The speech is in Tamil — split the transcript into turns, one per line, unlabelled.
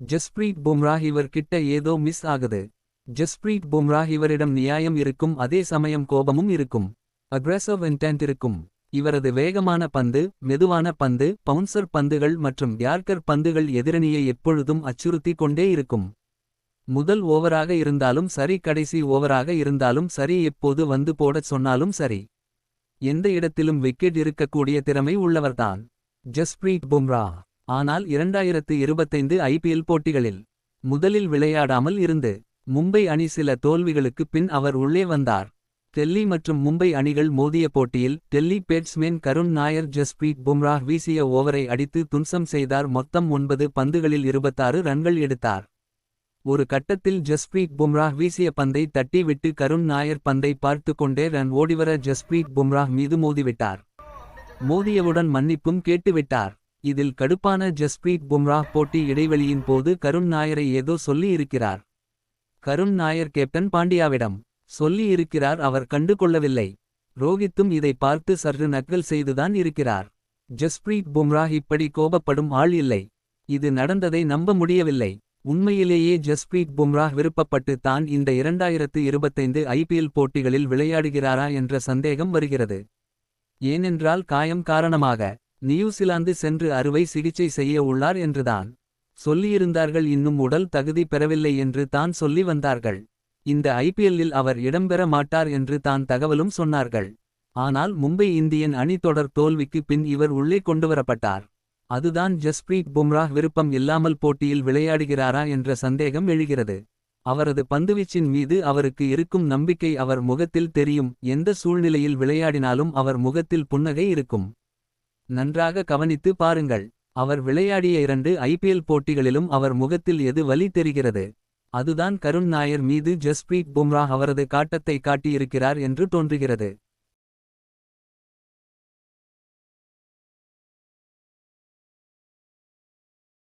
ஜஸ்பிரீத் பும்ரா இவர் கிட்ட ஏதோ மிஸ் ஆகுது. ஜஸ்பிரீத் பும்ரா இவரிடம் நியாயம் இருக்கும் அதே சமயம் கோபமும் இருக்கும். அக்ரெசிவ் இன்டென்ட் இருக்கும். இவரது வேகமான பந்து மெதுவான பந்து பவுன்சர் பந்துகள் மற்றும் யார்கர் பந்துகள் எதிரணியை எப்பொழுதும் அச்சுறுத்தி கொண்டே இருக்கும். முதல் ஓவராக இருந்தாலும் சரி கடைசி ஓவராக இருந்தாலும் சரி எப்போது வந்து போடச் சொன்னாலும் சரி. எந்த இடத்திலும் விக்கெட் இருக்கக்கூடிய திறமை உள்ளவர்தான். ஜஸ்பிரீத் பும்ரா. ஆனால் இரண்டாயிரத்து இருபத்தைந்து ஐபிஎல் போட்டிகளில் முதலில் விளையாடாமல் இருந்து மும்பை அணி சில தோல்விகளுக்கு பின் அவர் உள்ளே வந்தார். டெல்லி மற்றும் மும்பை அணிகள் மோதிய போட்டியில் டெல்லி பேட்ஸ்மேன் கருண் நாயர் ஜஸ்பிரீத் பும்ரா வீசிய ஓவரை அடித்து துன்சம் செய்தார். மொத்தம் ஒன்பது பந்துகளில் இருபத்தாறு ரன்கள் எடுத்தார். ஒரு கட்டத்தில் ஜஸ்பிரீத் பும்ரா வீசிய பந்தை தட்டிவிட்டு கருண் நாயர் பந்தை பார்த்து கொண்டே ரன் ஓடிவர ஜஸ்பிரீத் பும்ரா மீது மோதிவிட்டார். மோதியவுடன் மன்னிப்பும் கேட்டுவிட்டார். இதில் கடுப்பான ஜஸ்பிரீத் பும்ரா போட்டி இடைவெளியின் போது கருண் நாயரை ஏதோ சொல்லி இருக்கிறார் கருண் நாயர் கேப்டன் பாண்டியாவிடம் சொல்லி இருக்கிறார் அவர் கண்டு கொள்ளவில்லை ரோஹித்தும் இதை பார்த்து சற்று நக்கல் செய்துதான் இருக்கிறார். ஜஸ்பிரீத் பும்ரா இப்படி கோபப்படும் ஆள் இல்லை. இது நடந்ததை நம்ப முடியவில்லை. உண்மையிலேயே ஜஸ்பிரீத் பும்ரா விருப்பப்பட்டு தான் இந்த இரண்டாயிரத்து இருபத்தைந்து ஐபிஎல் போட்டிகளில் விளையாடுகிறாரா என்ற சந்தேகம் வருகிறது. ஏனென்றால் காயம் காரணமாக நியூசிலாந்து சென்று அறுவை சிகிச்சை செய்ய உள்ளார் என்றுதான் சொல்லியிருந்தார்கள். இன்னும் உடல் தகுதி பெறவில்லை என்று தான் சொல்லி வந்தார்கள். இந்த ஐபிஎல்லில் அவர் இடம்பெற மாட்டார் என்று தான் தகவலும் சொன்னார்கள். ஆனால் மும்பை இந்தியன் அணி தொடர் தோல்விக்கு பின் இவர் உள்ளே கொண்டுவரப்பட்டார். அதுதான் ஜஸ்பிரீத் பும்ரா விருப்பம் இல்லாமல் போட்டியில் விளையாடுகிறாரா என்ற சந்தேகம் எழுகிறது. அவரது பந்துவீச்சின் மீது அவருக்கு இருக்கும் நம்பிக்கை அவர் முகத்தில் தெரியும். எந்த சூழ்நிலையில் விளையாடினாலும் அவர் முகத்தில் புன்னகை இருக்கும். நன்றாக கவனித்து பாருங்கள். அவர் விளையாடிய இரண்டு ஐபிஎல் போட்டிகளிலும் அவர் முகத்தில் எது வலி தெரிகிறது? அதுதான் கருண் நாயர் மீது ஜஸ்பிரீத் பும்ரா அவரது காட்டத்தை காட்டியிருக்கிறார் என்று தோன்றுகிறது.